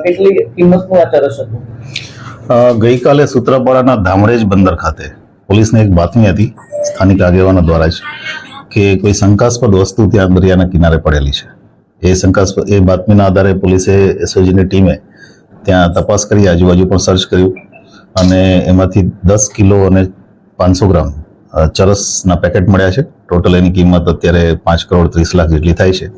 કેટલી કિંમતનું આ ચરસ હતું ગઈકાલે સૂત્રાપાડાના ધામરેજ બંદર ખાતે પોલીસને એક બાતમી હતી, સ્થાનિક આગેવાનો દ્વારા જ, કે કોઈ શંકાસ્પદ વસ્તુ ત્યાં દરિયાના કિનારે પડેલી છે. એ શંકાસ્પદ, એ બાતમીના આધારે પોલીસે એસઓજીની ટીમે ત્યાં તપાસ કરી, આજુબાજુ પણ સર્ચ કર્યું અને એમાંથી દસ કિલો અને પાંચસો ગ્રામ ચરસના પેકેટ મળ્યા છે. ટોટલ એની કિંમત અત્યારે પાંચ કરોડ ત્રીસ લાખ જેટલી થાય છે.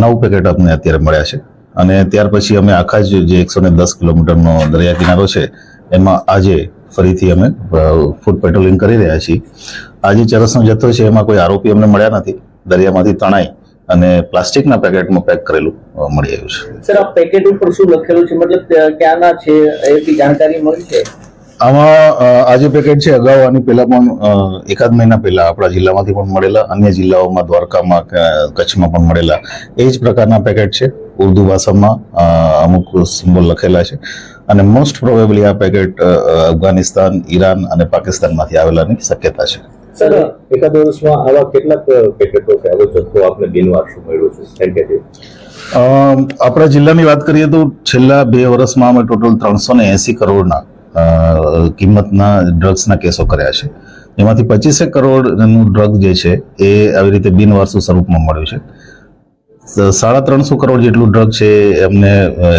નવ પેકેટ અમને અત્યારે મળ્યા છે. અને ત્યાર પછી અમે આખા જ જે એકસો ને દસ કિલોમીટરનો દરિયા કિનારો છે, એમાં આજે ફરીથી અમે ફૂડ પેટ્રોલિંગ કરી રહ્યા છીએ. આજે ચરસનો જથ્થો છે, એમાં કોઈ આરોપી અમને મળ્યા નથી. દરિયામાંથી તણાઈ અને પ્લાસ્ટિકના પેકેટમાં પેક કરેલું મળી આવ્યું છે. સર, આ પેકેટ ઉપર શું લખેલું છે? મતલબ ક્યાંના છે? એવી જાણકારી મળી છે? આમાં આ જે પેકેટ છે અગાઉ આની પહેલા પણ એકાદ મહિના પહેલા આપણા જિલ્લામાંથી પણ મળેલા અન્ય જિલ્લાઓમાં દ્વારકામાં કચ્છમાં પણ મળેલા. એ જ પ્રકારના પેકેટ છે. ઉર્દુ ભાષામાં અમુક સિમ્બોલ લખેલા છે. અને મોસ્ટ પ્રોબેબલી આ પેકેટ અફઘાનિસ્તાન ઈરાન અને પાકિસ્તાનમાંથી આવેલાની શક્યતા છે. સર એકાદ વર્ષમાં આવા કેટલાક પેકેટો કે આવો જથ્થો આપને બિનવારસુ મળ્યો છે? થેન્ક અમ, આપણા જિલ્લાની વાત કરીએ તો છેલ્લા બે વર્ષમાં અમે ટોટલ ત્રણસો ને એસી કરોડના કિંમતના ડ્રગ્સના કેસો કર્યા છે. એમાંથી પચીસેક કરોડનું ડ્રગ જે છે, એ આવી રીતે બિનવારસુ સ્વરૂપમાં મળ્યું છે. સાડા ત્રણસો કરોડ જેટલું ડ્રગ છે અમને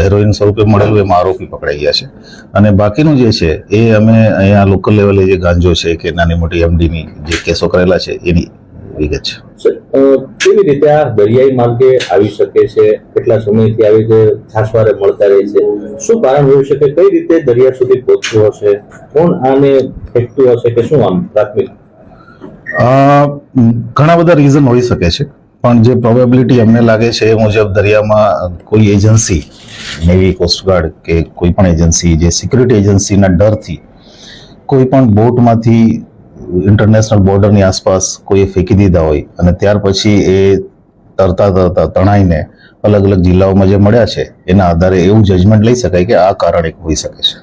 હેરોઇન સ્વરૂપે મળેલું, એમાં આરોપી પકડાઈ ગયા છે. અને બાકીનું જે છે, એ અમે અહીંયા લોકલ લેવલે જે ગાંજો છે, કે નાની મોટી એમડીની જે કેસો કરેલા છે, એની વિગત છે. કેવી રીતે આ દરિયાઈ માર્ગે આવી શકે છે? કેટલા સમયથી આવી રીતે છાસવારે મળતા રહે છે? શું કારણ હોઈ શકે? કઈ રીતે દરિયા સુધી પહોંચતું હશે? કોણ આને ફેંકતું હશે કે શું આમ પ્રાથમિક? ઘણા બધા રીઝન હોઈ શકે છે. પણ જે પ્રોબેબિલિટી અમને લાગે છે એ મુજબ દરિયામાં કોઈ એજન્સી નેવી કોસ્ટગાર્ડ કે કોઈ પણ એજન્સી જે સિક્યુરિટી એજન્સીના ડરથી કોઈ પણ બોટમાંથી ઇન્ટરનેશનલ બોર્ડરની આસપાસ કોઈએ ફેંકી દીધા હોય અને ત્યાર પછી એ તરતા તરતા તણાઈને અલગ અલગ જિલ્લાઓમાં જે મળ્યા છે એના આધારે એવું જજમેન્ટ લઈ શકાય કે આ કારણ એક હોઈ શકે છે.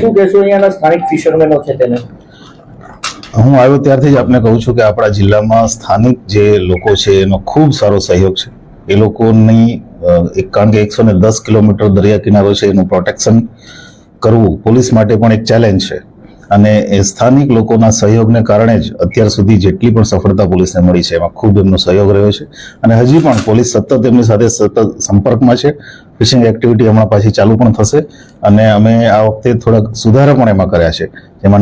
શું કહેશો અહીંયાના સ્થાનિક ફિશરમેનો છે તેને? હું આવ્યો ત્યારથી જ આપને કહું છું કે આપણા જિલ્લામાં સ્થાનિક જે લોકો છે એનો ખૂબ સારો સહયોગ છે. એ લોકોની એક કારણ કે એકસો ને દસ કિલોમીટર દરિયા કિનારો છે એનું પ્રોટેક્શન કરવું પોલીસ માટે પણ એક ચેલેન્જ છે. અને સ્થાનિક લોકોના સહયોગને કારણે જ અત્યાર સુધી જેટલી પણ સફળતા પોલીસને મળી છે, એમાં ખૂબ એમનો સહયોગ રહ્યો છે. અને હજી પણ પોલીસ સતત એમની સાથે સતત સંપર્કમાં છે. ફિશિંગ એક્ટિવિટી હમણાં પાછી ચાલુ પણ થશે. અને અમે આ વખતે થોડાક સુધારા પણ એમાં કર્યા છે. જેમાં